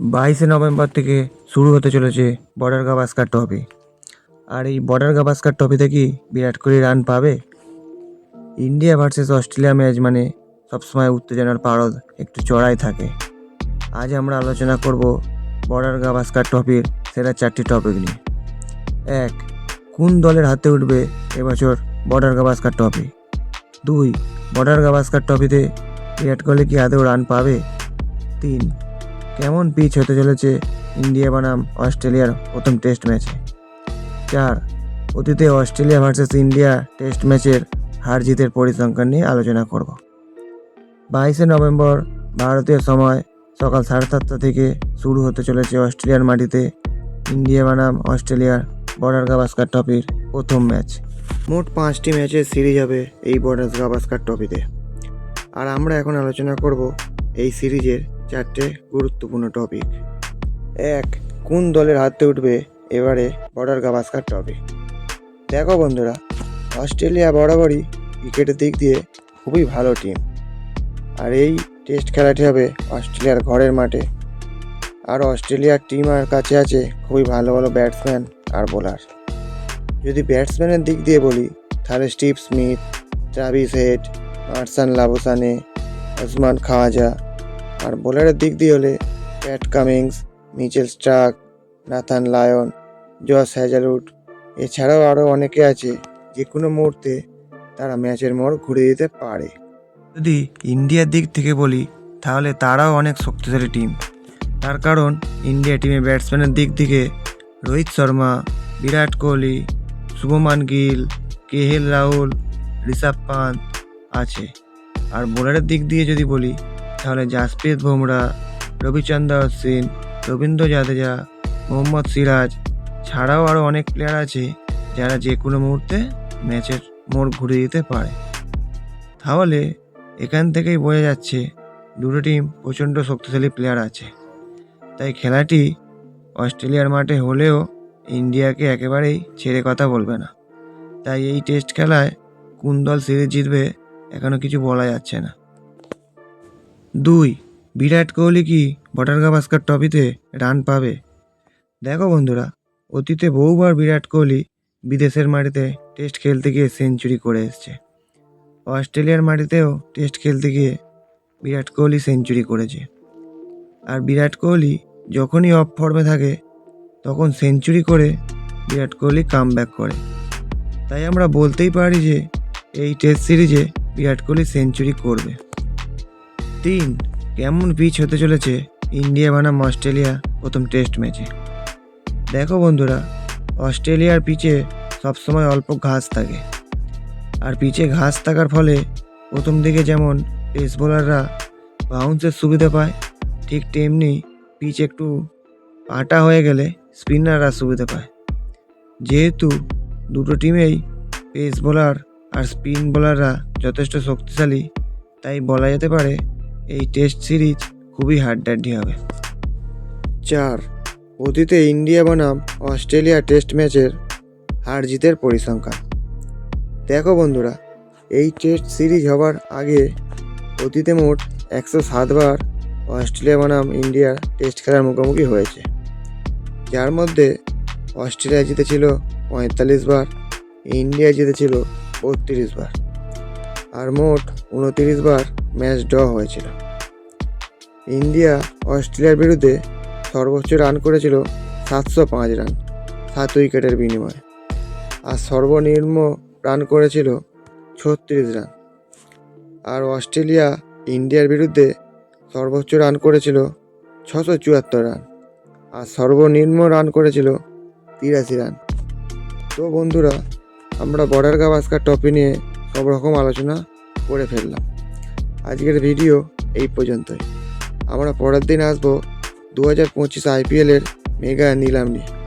বাইশে নভেম্বর থেকে শুরু হতে চলেছে বর্ডার গাভাস্কার ট্রফি। আর এই বর্ডার গাভাস্কার ট্রফিতে কি বিরাট কোহলি রান পাবে? ইন্ডিয়া ভার্সেস অস্ট্রেলিয়া ম্যাচ মানে সবসময় উত্তেজনার পারদ একটু চড়াই থাকে। আজ আমরা আলোচনা করব বর্ডার গাভাস্কার ট্রফির সেরা চারটি টপিক নিয়ে। এক, কোন দলের হাতে উঠবে এবছর বর্ডার গাভাস্কার ট্রফি? দুই, বর্ডার গাভাস্কার ট্রফিতে বিরাট কোহলি কি আদৌ রান পাবে? তিন কেমন পিচ হতে চলেছে ইন্ডিয়া বনাম অস্ট্রেলিয়ার প্রথম টেস্ট ম্যাচে চার, অতীতে অস্ট্রেলিয়া ভার্সেস ইন্ডিয়া টেস্ট ম্যাচের হার জিতের পরিসংখ্যান নিয়ে আলোচনা করব। বাইশে নভেম্বর ভারতীয় সময় সকাল সাড়ে সাতটা থেকে শুরু হতে চলেছে অস্ট্রেলিয়ার মাটিতে ইন্ডিয়া বনাম অস্ট্রেলিয়ার বর্ডার গাভাস্কার ট্রফির প্রথম ম্যাচ মোট পাঁচটি ম্যাচের সিরিজ হবে এই বর্ডার গাভাস্কার ট্রফিতে। আর আমরা এখন আলোচনা করব এই সিরিজের চারটে গুরুত্বপূর্ণ টপিক এক, কোন দলের হাতে উঠবে? এবারে বর্ডার গাভাস্কার ট্রফি দেখো বন্ধুরা, অস্ট্রেলিয়া বরাবরই ক্রিকেটের দিক দিয়ে খুবই ভালো টিম আর এই টেস্ট খেলাটি হবে অস্ট্রেলিয়ার ঘরের মাঠে। আর অস্ট্রেলিয়ার টিম আর কাছে আছে খুবই ভালো ভালো ব্যাটসম্যান আর বোলার যদি ব্যাটসম্যানের দিক দিয়ে বলি, তাহলে Steve Smith, Travis Head, Marnus Labuschagne, Usman Khawaja আর বোলারের দিক দিয়ে হলে Pat Cummins, Mitchell Starc, Nathan Lyon, Josh Hazlewood, এছাড়াও আরও অনেকে আছে যে কোনো মুহূর্তে তারা ম্যাচের মোড় ঘুরে দিতে পারে। যদি ইন্ডিয়ার দিক থেকে বলি, তাহলে তারাও অনেক শক্তিশালী টিম। তার কারণ, ইন্ডিয়া টিমে ব্যাটসম্যানের দিক থেকে রোহিত শর্মা, বিরাট কোহলি, শুভমান গিল, কেহেল রাহুল, ঋষভ পান্ত আছে। আর বোলারের দিক দিয়ে যদি বলি তাহলে জাসপ্রীত বুমরা, রবিচন্দ্র অশ্বিন রবীন্দ্র জাদেজা, মোহাম্মদ সিরাজ ছাড়াও আরও অনেক প্লেয়ার আছে যারা যে কোনো মুহূর্তে ম্যাচের মোড় ঘুরে দিতে পারে। তাহলে এখান থেকেই বোঝা যাচ্ছে দুটো টিম প্রচণ্ড শক্তিশালী প্লেয়ার আছে। তাই খেলাটি অস্ট্রেলিয়ার মাঠে হলেও ইন্ডিয়াকে একেবারেই ছেড়ে কথা বলবে না। তাই এই টেস্ট খেলায় কোন দল সিরিজ জিতবে এখনও কিছু বলা যাচ্ছে না। দুই, বিরাট কোহলি কি বর্ডার গাভাস্কার ট্রফিতে রান পাবে? দেখো বন্ধুরা, অতীতে বহুবার বিরাট কোহলি বিদেশের মাটিতে টেস্ট খেলতে গিয়ে সেঞ্চুরি করে এসছে। অস্ট্রেলিয়ার মাটিতেও টেস্ট খেলতে গিয়ে বিরাট কোহলি সেঞ্চুরি করেছে। আর বিরাট কোহলি যখনই অফ ফর্মে থাকে, তখন সেঞ্চুরি করে বিরাট কোহলি কাম করে। তাই আমরা বলতেই পারি যে, এই টেস্ট সিরিজে বিরাট কোহলি সেঞ্চুরি করবে। তিন কেমন পিচ হতে চলেছে? ইন্ডিয়া বনাম অস্ট্রেলিয়া প্রথম টেস্ট ম্যাচে দেখো বন্ধুরা, অস্ট্রেলিয়ার পিচে সবসময় অল্প ঘাস থাকে। আর পিচে ঘাস থাকার ফলে প্রথম দিকে যেমন পেস বোলাররা বাউন্সের সুবিধা পায়, ঠিক তেমনি পিচ একটু পাটা হয়ে গেলে স্পিনাররা সুবিধা পায়। যেহেতু দুটো টিমেই পেস বোলার আর স্পিন বোলাররা যথেষ্ট শক্তিশালী, তাই বলা যেতে পারে এই টেস্ট সিরিজ খুবই হাড্ডাড্ডি হবে। চার, অতীতে ইন্ডিয়া বনাম অস্ট্রেলিয়া টেস্ট ম্যাচের হার জিতের পরিসংখ্যান। দেখো বন্ধুরা, এই টেস্ট সিরিজ হবার আগে অতীতে মোট একশো সাতবার অস্ট্রেলিয়া বনাম ইন্ডিয়ার টেস্ট খেলার মুখোমুখি হয়েছে। যার মধ্যে অস্ট্রেলিয়া জিতেছিল পঁয়তাল্লিশ বার, ইন্ডিয়া জিতেছিল বত্রিশ বার, আর মোট উনতিরিশ বার ম্যাচ ড্র হয়েছিল। ইন্ডিয়া, অস্ট্রেলিয়ার বিরুদ্ধে সর্বোচ্চ রান করেছিল সাতশো পাঁচ রান, সাত উইকেটের বিনিময়ে। আর সর্বনিম্ন রান করেছিল ছত্রিশ রান। আর অস্ট্রেলিয়া, ইন্ডিয়ার বিরুদ্ধে সর্বোচ্চ রান করেছিল ছশো চুয়াত্তর রান, আর সর্বনিম্ন রান করেছিল তিরাশি রান। তো বন্ধুরা, আমরা বর্ডার গাভাস্কার টপি নিয়ে সব রকম আলোচনা করে ফেললাম। আজকের ভিডিও এই পর্যন্তই। আমরা পরের দিন আসব দু হাজার পঁচিশ আইপিএলের মেগা নিলাম নিয়ে।